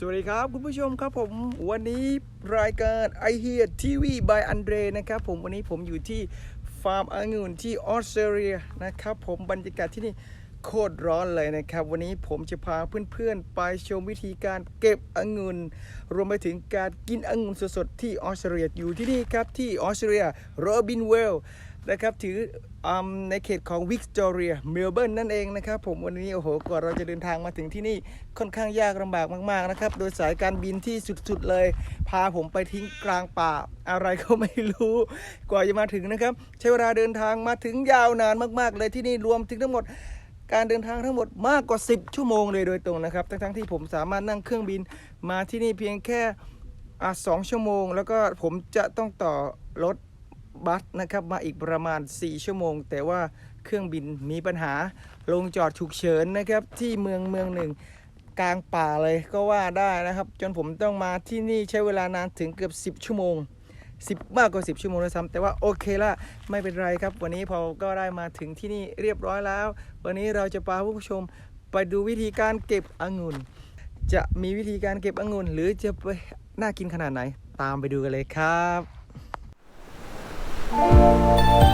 สวัสดีครับคุณผู้ชมครับผมวันนี้รายการ I Hear TV by Andre นะครับผมวันนี้ผมอยู่ที่ฟาร์มองุ่นที่ออสเตรเลียนะครับผมบรรยากาศที่นี่โคตรร้อนเลยนะครับ วันนี้ผมจะพาเพื่อนๆ ไปชมวิธีการเก็บองุ่นรวมไปถึงการกินองุ่นสดๆที่ออสเตรเลียอยู่ที่นี่ครับที่ออสเตรเลียโรบินเวล นะครับถืออในเขตของวิกตอเรียเมลเบิร์นนั่นเองนะครับผมวันนี้โอ้โหกว่าเราจะเดินทางมาถึงที่นี่ค่อนข้างยากลำบากมากๆนะครับ โดยสายการบินที่สุดๆเลย พาผมไปทิ้งกลางป่าอะไรก็ไม่รู้ กว่าจะมาถึงนะครับ ใช้เวลาเดินทางมาถึงยาวนานมากๆ เลยที่นี่รวมถึงทั้งหมดการเดินทางทั้งหมดมากกว่า 10 ชั่วโมงเลยโดยตรงนะครับ ทั้งๆที่ผมสามารถนั่งเครื่องบินมาที่นี่เพียงแค่อะสองชั่วโมง แล้วก็ผมจะต้องต่อรถ บัสนะครับมาอีกประมาณ 4 ชั่วโมง แต่ว่าเครื่องบินมีปัญหาลงจอดฉุกเฉินนะครับที่เมืองเมืองหนึ่งกลางป่าเลยก็ว่าได้นะครับ จนผมต้องมาที่นี่ใช้เวลานานถึงเกือบ 10 ชั่วโมง 10 มากกว่า 10 ชั่วโมงเลยซ้ำแต่ว่าโอเคละไม่เป็นไรครับ วันนี้พอก็ได้มาถึงที่นี่เรียบร้อยแล้ว วันนี้เราจะพาผู้ชมไปดูวิธีการเก็บองุ่น จะมีวิธีการเก็บองุ่น หรือจะไปน่ากินขนาดไหน ตามไปดูกันเลยครับ เ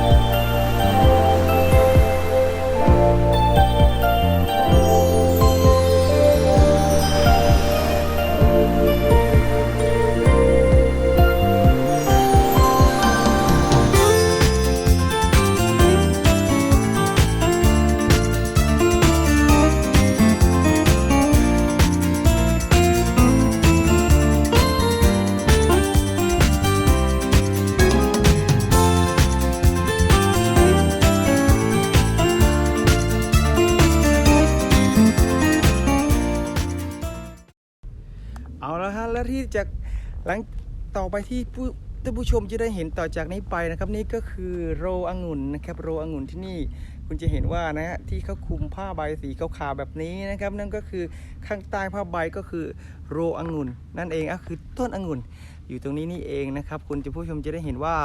ไปที่ผู้ท่านผู้ชมจะได้เห็นต่อจากนี้ไปนะครับนี่ก็คือโรองุ่นนะครับโรองุ่นที่นี่คุณจะเห็นว่านะฮะที่เขาคลุมผ้าใบสีขาวๆแบบนี้นะครับ นั่นก็คือข้างใต้ผ้าใบก็คือโรองุ่นนั่นเองก็คือต้นองุ่น อยู่ตรงนี้นี่เองนะครับ คุณจะผู้ชมจะได้เห็นว่า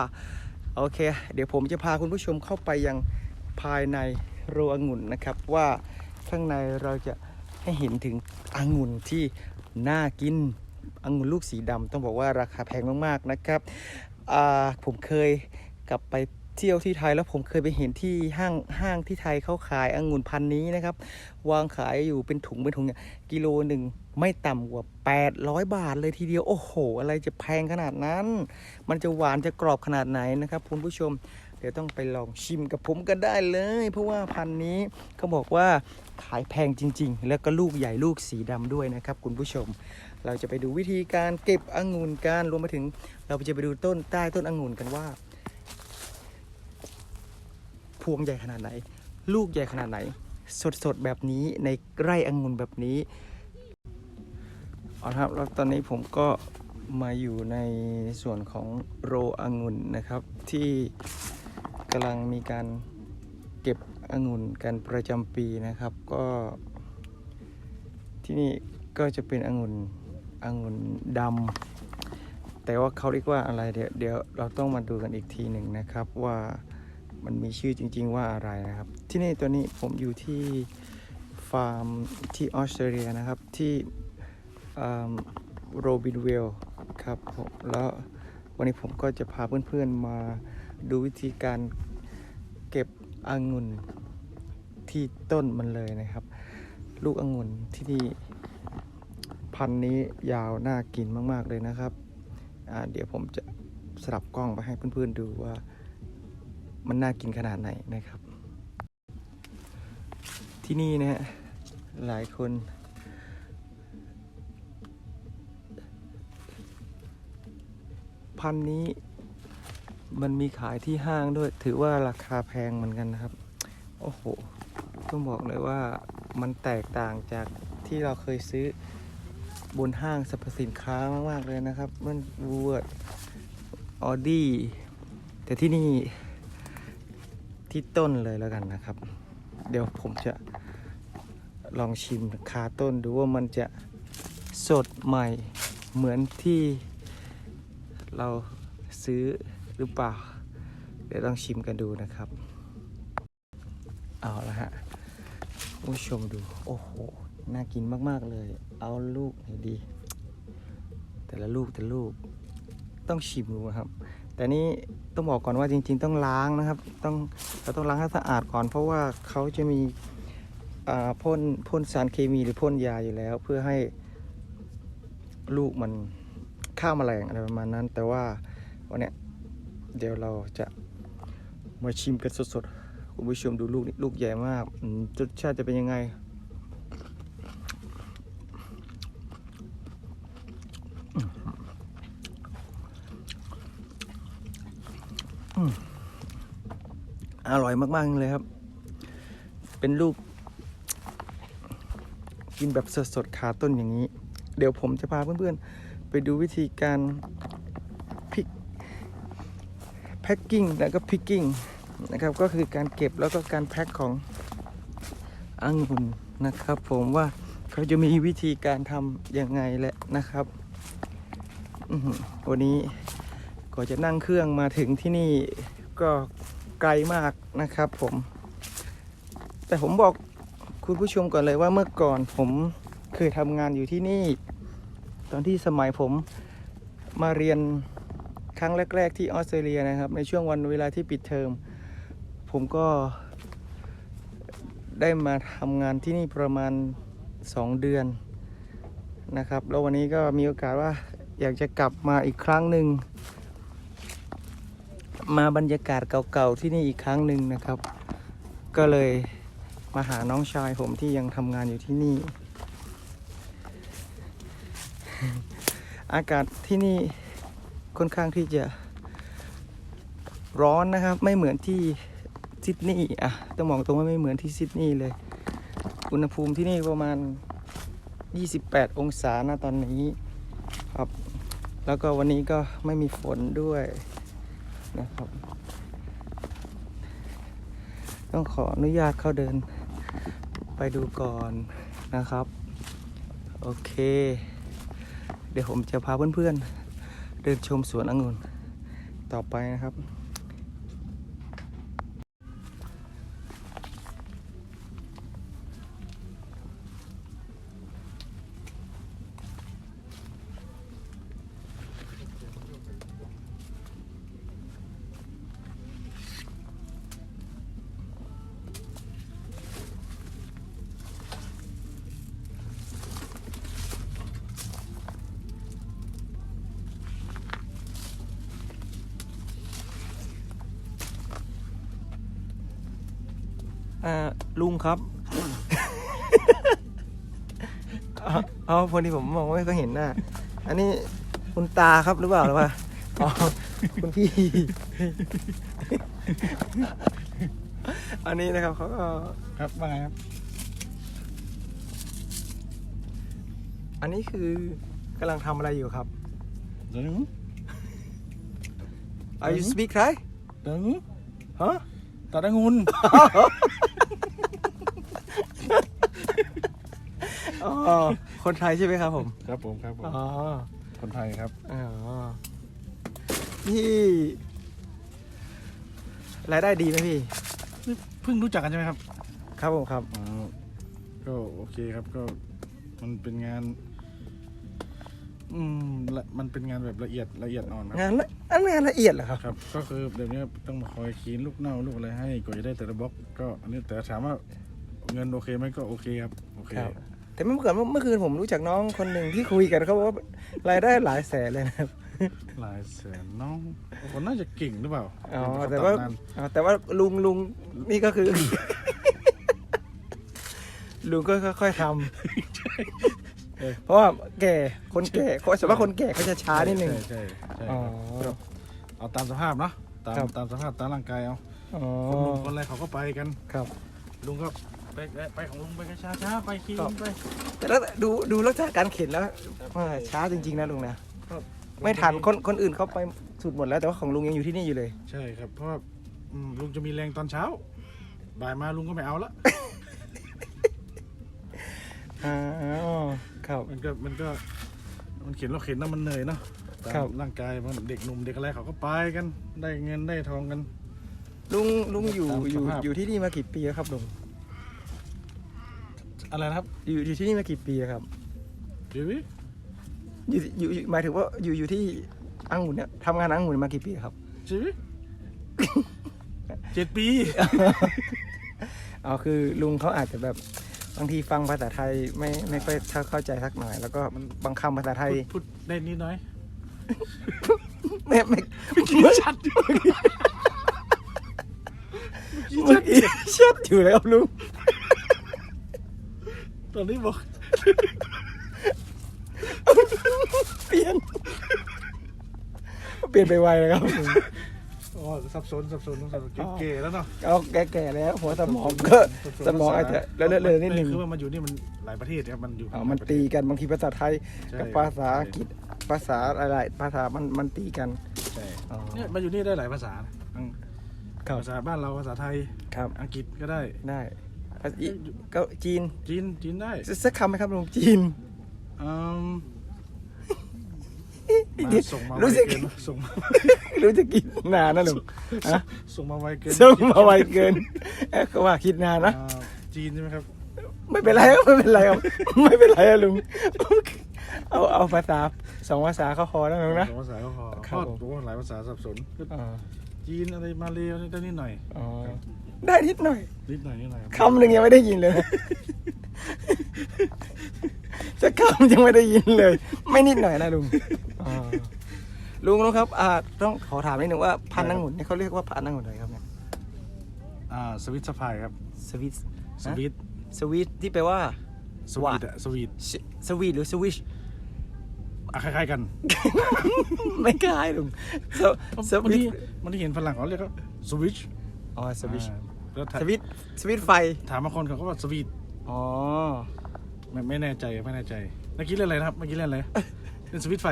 โอเค เดี๋ยวผมจะพาคุณผู้ชมเข้าไปยังภายในโรองุ่นนะครับ ว่าข้างในเราจะให้เห็นถึงองุ่นที่น่ากิน องุ่นลูกสีดำต้องบอกว่าราคาแพงมากๆนะครับผมเคยกลับไปเที่ยวที่ไทยแล้วผมเคยไปเห็นที่ห้างห้างที่ไทยเขาขายองุ่นพันนี้นะครับ วางขายอยู่เป็นถุงเป็นถุงเนี่ยกิโลหนึ่งไม่ต่ำกว่า 800 บาทเลยทีเดียว โอ้โห อะไรจะแพงขนาดนั้น มันจะหวานจะกรอบขนาดไหนนะครับคุณผู้ชม เดี๋ยวต้องไปลองชิมกับผมกันได้เลย เพราะว่าพันนี้เขาบอกว่าขายแพงจริง ๆ แล้วก็ลูกใหญ่ลูกสีดำด้วยนะครับคุณผู้ชม เราจะไปดูวิธีการเก็บองุ่นกันรวมไปถึง เราจะไปดูต้นใต้ต้นองุ่นกันว่า พวงใหญ่ขนาดไหน ลูกใหญ่ขนาดไหน สดๆแบบนี้ในไร่องุ่นแบบนี้เอาละครับแล้วตอนนี้ผมก็มาอยู่ในส่วนของโรองุ่นนะครับ ที่กำลังมีการเก็บองุ่นกันประจำปีนะครับ ก็ที่นี่ก็จะเป็นองุ่น องุ่นดำแต่ว่าเขาเรียกว่าอะไรเดี๋ยวเดี๋ยวเราต้องมาดูกันอีกทีหนึ่งนะครับว่ามันมีชื่อจริง ๆ ว่าอะไรนะครับ ที่นี่ตัวนี้ผมอยู่ที่ฟาร์มที่ออสเตรเลียนะครับที่โรบินเวลครับผมแล้ววันนี้ผมก็จะพาเพื่อนๆมาดูวิธีการเก็บองุ่นที่ต้นมันเลยนะครับ ลูกองุ่นที่นี่ พันธุ์นี้ยาวน่ากินมาก ๆ เลยนะครับ เดี๋ยวผมจะสลับกล้องไปให้เพื่อนๆดูว่ามันน่ากินขนาดไหนนะครับ ที่นี่นะฮะหลายคน พันธุ์นี้มันมีขายที่ห้างด้วย ถือว่าราคาแพงเหมือนกันนะครับ โอ้โห ต้องบอกเลยว่ามันแตกต่างจากที่เราเคยซื้อ บนห้างสรรพสินค้ามากๆเลยนะครับ มันวูดออดี้ แต่ที่นี่ที่ต้นเลยแล้วกันนะครับ เดี๋ยวผมจะลองชิมคาต้นดูว่ามันจะสดใหม่เหมือนที่เราซื้อหรือเปล่า เดี๋ยวต้องชิมกันดูนะครับ เอาละฮะผู้ชมดู โอ้โห น่ากินมากๆเลย เอาลูกไหนดี แต่ละลูกแต่ละลูกต้องชิมดูนะครับ แต่นี่ต้องบอกก่อนว่าจริง ๆ ต้องล้างนะครับ ต้องเราต้องล้างให้สะอาดก่อน เพราะว่าเขาจะมีอ่าพ่นพ่นสารเคมีหรือพ่นยาอยู่แล้ว เพื่อให้ลูกมันฆ่าแมลงอะไรประมาณนั้น แต่ว่าวันนี้เดี๋ยวเราจะมาชิมกันสดๆคุณผู้ชมดูลูกนี่ลูกใหญ่มากรสชาติจะเป็นยังไง อร่อยมาก ๆ เลยครับ เป็นลูก กินแบบสดๆขาต้นอย่างนี้ เดี๋ยวผมจะพาเพื่อน ๆ ไปดูวิธีการพิกแพ็กกิ้งแล้วก็พิกกิ้งนะครับ ก็คือการเก็บแล้วก็การแพ็คขององุ่นนะครับ ผมว่าเขาจะมีวิธีการทำยังไงและนะครับ วันนี้ ก็จะนั่งเครื่องมาถึงที่นี่ก็ไกลมากนะครับผม แต่ผมบอกคุณผู้ชมก่อนเลยว่าเมื่อก่อนผมเคยทำงานอยู่ที่นี่ ตอนที่สมัยผมมาเรียนครั้งแรก ๆ ที่ออสเตรเลียนะครับ ในช่วงวันเวลาที่ปิดเทอม ผมก็ได้มาทำงานที่นี่ประมาณ 2 เดือนนะครับ แล้ววันนี้ก็มีโอกาสว่าอยากจะกลับมาอีกครั้งหนึ่ง มาบรรยากาศเก่าๆที่นี่อีกครั้งหนึ่งนะครับ ก็เลยมาหาน้องชายผมที่ยังทำงานอยู่ที่นี่ อากาศที่นี่ค่อนข้างที่จะร้อนนะครับ ไม่เหมือนที่ซิดนีย์อะต้องบอกตรงว่าไม่เหมือนที่ซิดนีย์เลย อุณหภูมิที่นี่ประมาณ 28 องศานะตอนนี้ครับ แล้วก็วันนี้ก็ไม่มีฝนด้วย นะครับ ต้องขออนุญาตเข้าเดินไปดูก่อนนะครับ โอเค เดี๋ยวผมจะพาเพื่อนๆเดินชมสวนองุ่นต่อไปนะครับ อ่าลุงครับ เอาเอาพอดีผมมองไม่ก็เห็นหน้า อันนี้คุณตาครับหรือเปล่าหรือว่าอ๋อคุณพี่ อันนี้นะครับเขาก็ครับว่าไงครับ อันนี้คือกำลังทำอะไรอยู่ครับเดี๋ยวนึง Are you speak Thai เดี๋ยวนึงฮะ ตัดองุ่นอ๋อคนไทยใช่ไหมครับผมครับผมครับผมอ๋อคนไทยครับอ๋อพี่รายได้ดีไหมพี่นี่เพิ่งรู้จักกันใช่ไหมครับ ครับผมครับ อ๋อก็โอเคครับก็มันเป็นงาน อืมละมันเป็นงานแบบละเอียดละเอียดอ่อนครับงานละอันงานละเอียดเหรอครับครับ ก็คือเดี๋ยวนี้ต้องมาคอยคีนลูกเน่าลูกอะไรให้กว่าจะได้แต่ละบล็อกก็อันนี้แต่ถามว่าเงินโอเคไหมก็โอเคครับโอเคครับแต่เมื่อก่อนเมื่อคืนผมรู้จักน้องคนหนึ่งที่คุยกันเขาบอกว่ารายได้หลายแสนเลยนะครับ หลายแสนน้องคนน่าจะเก่งหรือเปล่าอ๋อเขแต่ว่านนอ๋อแต่ว่าลุงลุงนี่ก็คือ ลุงก็ค่อยๆทำ เพราะว่าแก่คนแก่คนสมมติคนแก่เขาจะช้านิดนึงใช่ใช่ใช่อ๋อ ครับเอาตามสภาพเนาะตามครับ ตามสภาพตามร่างกายเอาอ๋อคนหนุ่มคนอะไรเขาก็ไปกัน ครับ ลุงก็ไปไปของลุงไปกันช้าช้าๆไปขี่ครับ ไป แต่แล้วดูดูลักษณะการเข็นแล้วช้าจริง ๆ นะลุงนะไม่ทันคนคนอื่นเขาไปสุดหมดแล้วแต่ว่าของลุงยังอยู่ที่นี่อยู่เลย ใช่ครับ เพราะว่าอืมลุงจะมีแรงตอนเช้า บ่ายมาลุงก็ไม่เอาละ อ๋อ ครับ มันก็มันก็มันเข็นเราเข็นแล้วมันเหนื่อยเนาะตามครับ ร่างกายมันเด็กหนุ่มเด็กอะไรเขาก็ไปกัน ได้เงินได้ทองกัน ลุงลุงอยู่ตามอยู่สภาพ อยู่ที่นี่มากี่ปีแล้วครับลุงอะไรนะครับอยู่อยู่ที่นี่มากี่ปีแล้วครับเดี๋ยวนี้อยู่อยู่อยู่หมายถึงว่าอยู่อยู่ที่องุ่นเนี่ยทำงานองุ่นมากี่ปีครับชีวิต เจ็ดปี อ๋อคือลุงเขาอาจจะแบบ บางทีฟังภาษาไทยไม่ไม่ค่อยเข้าใจสักหน่อย แล้วก็บางคำภาษาไทยพูดพูดได้นิดน้อยไม่ไม่ชัดอยู่เมื่อกี้ชัดอยู่แล้วลุงตอนนี้บอกเปลี่ยน เปลี่ยนไปไวเลยครับ อ๋อสับสนสับสนสับสนเก๋ๆแล้วเนาะเอาแก่ๆแล้วหัวสมองก็สมองอาจจะเลอะๆนิดนึงคือว่ามันอยู่นี่มันหลายประเทศครับมันอยู่อ๋อมันตีกันบางทีภาษาไทยใช่กับภาษาอังกฤษภาษาอะไรๆภาษามันมันตีกันใช่อ๋อเนี่ยมันอยู่นี่ได้หลายภาษานะอังครับภาษาบ้านเราภาษาไทยครับอังกฤษก็ได้ได้ภาษาอีก็จีนจีนจีนได้สักคำไหมครับลุงจีนอืมมา ส่งมาไวรู้สึกเกินส่งมารู้จะกินนานนะลุงฮะส่งมาไวเกินส่งมาไวเกินเอ๊ะก็ว่าคิดนานนะ อ่าจีนใช่ไหมครับ ไม่เป็นไรครับไม่เป็นไรครับ ไม่เป็นไรอะลุง เอาเอาภาษาสองภาษาเขาพอแล้วลุงนะ สองภาษาก็พอครับก็โอ้หลายภาษาสับสนอ๋อจีนอะไรมาเลอะไรได้นิดหน่อย อ๋อได้นิดหน่อยนิดหน่อยนิดหน่อยคำหนึ่งยังไม่ได้ยินเลย นะจะคำยังไม่ได้ยินเลย ไม่นิดหน่อยนะลุงอ๋อลุงลุงครับอ่าต้องขอถามนิดนึงว่าพันธุ์องุ่นเนี่ยเขาเรียกว่าพันธุ์องุ่นอะไรครับเนี่ยอ่าสวิตสพายครับ สวิตสวิตสวีทที่แปลว่า สวีทอะสวีทสสวีทหรือสวิช อะคล้ายๆกันไม่กล้าลุงสสบางวิทีตบางทีเห็นฝรั่งเขาเรียกว่าสวิชอ๋อสวิชแล้วถาสวิตสวิตไฟ ถามบางคนเขาก็ว่าสวีท อ๋อไม่ไม่แน่ใจไม่แน่ใจเมื่อกี้เล่นอะไรนะครับเมื่อกี้เล่นอะไรเล่นสวิตไฟ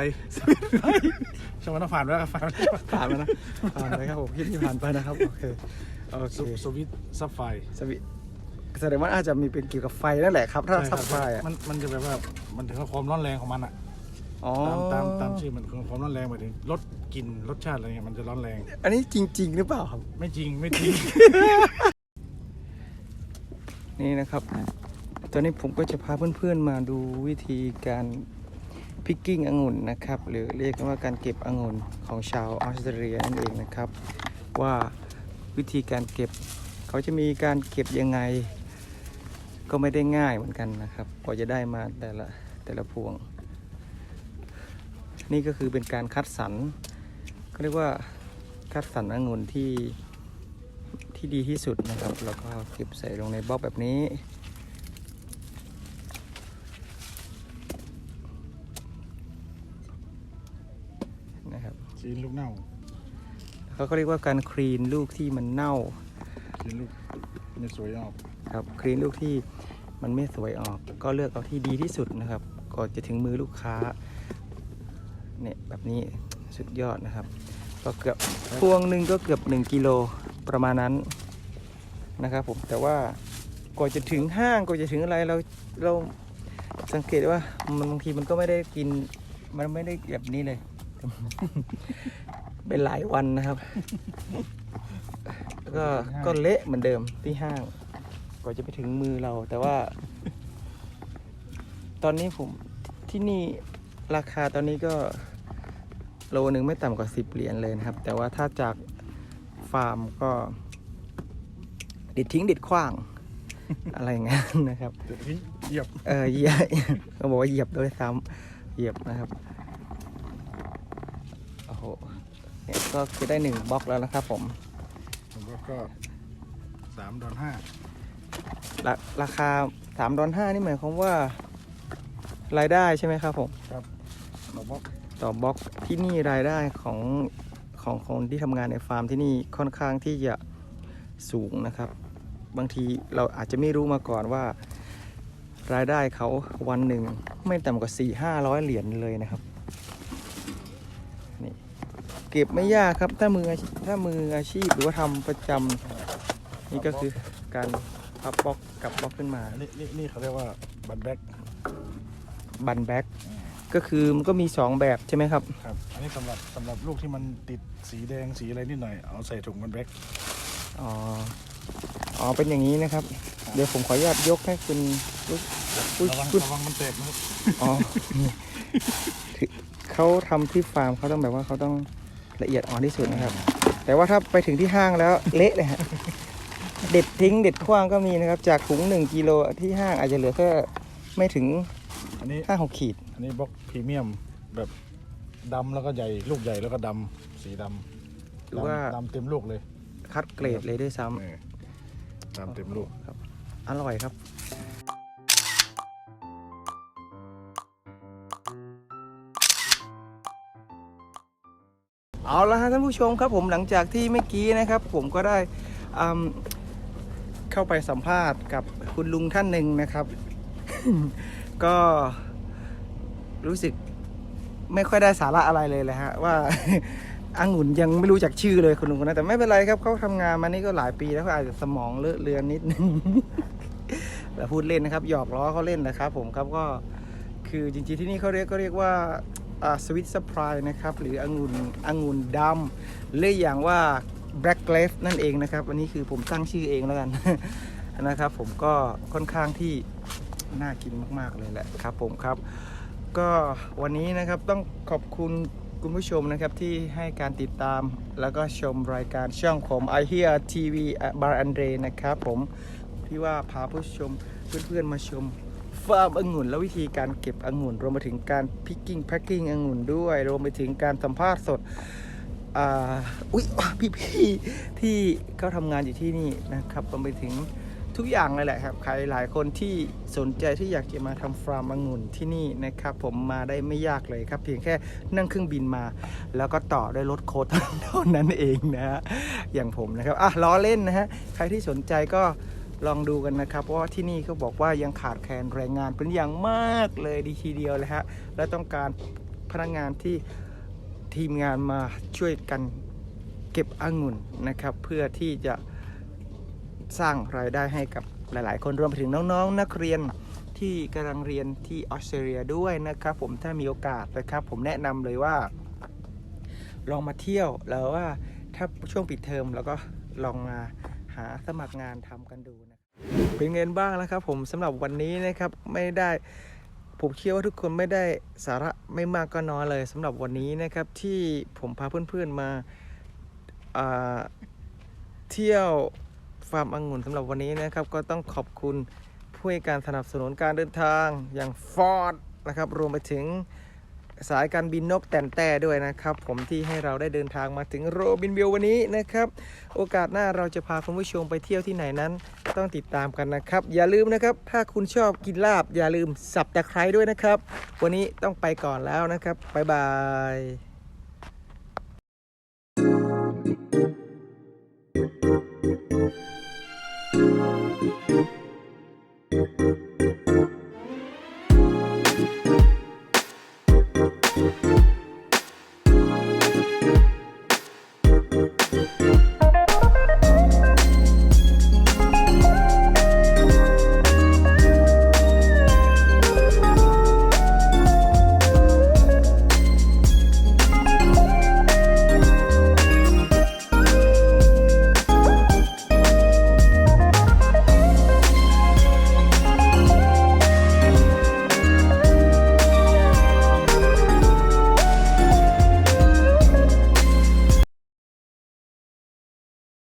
ช่างมันต้องผ่านไปแล้วครับผ่านไปแล้วผ่านมานะผ่านไปครับผมคิดที่ผ่านไปนะครับโอเคโอเคสสวิตซับไฟสวิตแสดงว่าอาจจะมีเป็นเกี่ยวกับไฟนั่นแหละครับ ถ้าใช่คซัรับไฟอะมันมันจะแบบว่ามันถึงความร้อนแรงของมันอะอ๋อตามตามตามชื่อมันคือความร้อนแรงหมายถึงรสกลิ่นรสชาติอะไรเงี้ยมันจะร้อนแรง อันนี้จริง ๆ หรือเปล่าครับ ไม่จริงไม่จริง นี่นะครับ ตอนนี้ผมก็จะพาเพื่อนๆมาดูวิธีการพิกกิ้งองุ่นนะครับ หรือเรียกกันว่าการเก็บองุ่นของชาวออสเตรเลียนั่นเองนะครับ ว่าวิธีการเก็บ เขาจะมีการเก็บยังไง ก็ไม่ได้ง่ายเหมือนกันนะครับกว่าจะได้มาแต่ละแต่ละพวง นี่ก็คือเป็นการคัดสรรเขาเรียกว่าคัดสรรองุ่นที่ที่ดีที่สุดนะครับ แล้วก็เก็บใส่ลงในบล็อกแบบนี้ นะครับกินลูกเน่าเขาก็เรียกว่าการคลีนลูกที่มันเน่ากินลูกไม่สวยออกครับคลีนลูกที่มันไม่สวยออก ก็เลือกเอาที่ดีที่สุดนะครับก่อนจะถึงมือลูกค้าเนี่ยแบบนี้สุดยอดนะครับ ก็เกือบพวงหนึ่งก็เกือบ 1กิโลประมาณนั้นนะครับผมแต่ว่าก่อนจะถึงห้างก่อนจะถึงอะไรเราเราสังเกตว่ามันบางทีมันก็ไม่ได้กินมันไม่ได้แบบนี้เลย เป็นหลายวันนะครับ แล้วก็ก็เละเหมือนเดิมที่ห้างก่อนจะไปถึงมือเรา แต่ว่า ตอนนี้ผมที่นี่ราคาตอนนี้ก็โลหนึ่งไม่ต่ำกว่าสิบเหรียญเลยนะครับ แต่ว่าถ้าจากฟาร์มก็ดิดทิ้งดิดขว้าง อะไรอย่างนั้นนะครับเดี๋ยวทิ้งเหยียบ เออเหยียบก็บอกว่าเหยียบโดวยซ้ำเหยียบนะครับ โอ้โหเนี่ยก็จะได้หนึ่งบล็อกแล้วนะครับผมผมว่าก็สามดอลห้าราราคาสามดอลห้านี่หมายความว่ารายได้ใช่ไหมครับผมเราบอกต่อบล็อกที่นี่รายได้ของของคนที่ทำงานในฟาร์มที่นี่ค่อนข้างที่จะสูงนะครับ บางทีเราอาจจะไม่รู้มาก่อนว่า รายได้เขาวันหนึ่งไม่ต่ำกว่า4 5 0 0 เหรียญเลยนะครับนี่ เก็บไม่ยากครับ ถ้ามืออาชีพถ้ามืออาชีพหรือว่าทำประจำนี่ก็คือการพับบล็อกกับบล็อกขึ้นมาอันนี้นี่นี่เขาเรียกว่าบัตแบ็กบันแบ็กก็คือมันก็มี 2 แบบใช่ไหมครับ ครับ อันนี้สำหรับสำหรับลูกที่มันติดสีแดงสีอะไรนิดหน่อย เอาใส่ถุงบัตแบ็กอ๋อ อ๋อ เป็นอย่างนี้นะครับ เดี๋ยวผมขออนุญาตยกให้คุณลูกอุ๊ยระวังคุณระวังมันแตกนะครับ อ๋อถือเขาทำที่ฟาร์มเขาต้องแบบว่าเขาต้อง ละเอียดอ่อนที่สุดนะครับ แต่ว่าถ้าไปถึงที่ห้างแล้วเละเลยฮะเด็ดทิ้งเด็ดขว้างก็มีนะครับ จากถุงหนึ่งกิโลที่ห้างอาจจะเหลือแค่ไม่ถึงอันนี้ห้าหกขีด อันนี้บล็อกพรีเมียมแบบดำแล้วก็ใหญ่ลูกใหญ่แล้วก็ดำสีดำหรือว่า ดำดำเต็มลูกเลยคัดเกรดเลยด้วยซ้เออดำเต็มลูกำครับ อร่อยครับ เอาละฮะท่านผู้ชมครับผมหลังจากที่เมื่อกี้นะครับ ผมก็ได้เข้าไปสัมภาษณ์กับคุณลุงท่านหนึ่งนะครับ ก็รู้สึกไม่ค่อยได้สาระอะไรเลยแหละฮะว่าอังุ่นยังไม่รู้จักชื่อเลยคุณลุงคนนั้นแต่ไม่เป็นไรครับเขาทำงานมานี่ก็หลายปีแล้วเขาอาจจะสมองเลอะเลือนนิดนึงแต่พูดเล่นนะครับ หยอกล้อเขาเล่นนะครับ ผมครับก็คือจริงๆที่นี่เขาเรียกก็เรียกว่า สวิตสปรายนะครับ หรือองุ่นองุ่นดำเรียกอย่างว่า black g r a p e นั่นเองนะครับ อันนี้คือผมตั้งชื่อเองแล้วกันนะครับ ผมก็ค่อนข้างที่น่ากินมาก ๆ เลยแหละครับผมครับ ก็วันนี้นะครับต้องขอบคุณคุณผู้ชมนะครับที่ให้การติดตามแล้วก็ชมรายการช่องผม I Hear TV Bar Andre นะครับผมที่ว่าพาผู้ชมเพื่อนๆมาชม ฟาร์มองุ่น และวิธีการเก็บองุ่น รวมไปถึงการพิกกิ้งแพ็คกิ้งองุ่นด้วย รวมไปถึงการสัมภาษณ์สดอ่าอุ๊ยพี่ๆที่เขาทำงานอยู่ที่นี่นะครับรวมไปถึงทุกอย่างเลยแหละครับ ใครหลายคนที่สนใจที่อยากจะมาทำฟาร์มองุ่นที่นี่นะครับ ผมมาได้ไม่ยากเลยครับ เพียงแค่นั่งเครื่องบินมา แล้วก็ต่อด้วยรถโค้ดเท่านั้นเองนะฮะอย่างผมนะครับอะล้อเล่นนะฮะใครที่สนใจก็ ลองดูกันนะครับ เพราะว่าที่นี่เขาบอกว่ายังขาดแคลนแรงงานเป็นอย่างมากเลยดีทีเดียวเลยฮะและต้องการพนักงานที่ทีมงานมาช่วยกันเก็บองุ่นนะครับ เพื่อที่จะสร้างรายได้ให้กับหลาย ๆ คนรวมไปถึงน้อง ๆ นักเรียนที่กำลังเรียนที่ออสเตรเลียด้วยนะครับ ผมถ้ามีโอกาสนะครับ ผมแนะนำเลยว่า ลองมาเที่ยวแล้วว่าถ้าช่วงปิดเทอมแล้วก็ลองมาาสมัครงานทำกันดูนะเป็นเงินบ้างนะครับ ผมสำหรับวันนี้นะครับไม่ได้ผมเชื่อว่าทุกคนไม่ได้สาระไม่มากก็น้อยเลยสำหรับวันนี้นะครับที่ผมพาเพื่อนๆมาเที่ยวฟาร์มองุ่นสำหรับวันนี้นะครับ ก็ต้องขอบคุณผู้ให้การสนับสนุนการเดินทางอย่างฟอร์ดนะครับ รวมไปถึง สายการบินนกแต่นแต่ด้วยนะครับ ผมที่ให้เราได้เดินทางมาถึงโรบินวิลวันนี้นะครับ โอกาสหน้าเราจะพาคุณผู้ชมไปเที่ยวที่ไหนนั้น ต้องติดตามกันนะครับ อย่าลืมนะครับ ถ้าคุณชอบกินลาบ อย่าลืมสับตะไคร้ด้วยนะครับ วันนี้ต้องไปก่อนแล้วนะครับบ๊ายบาย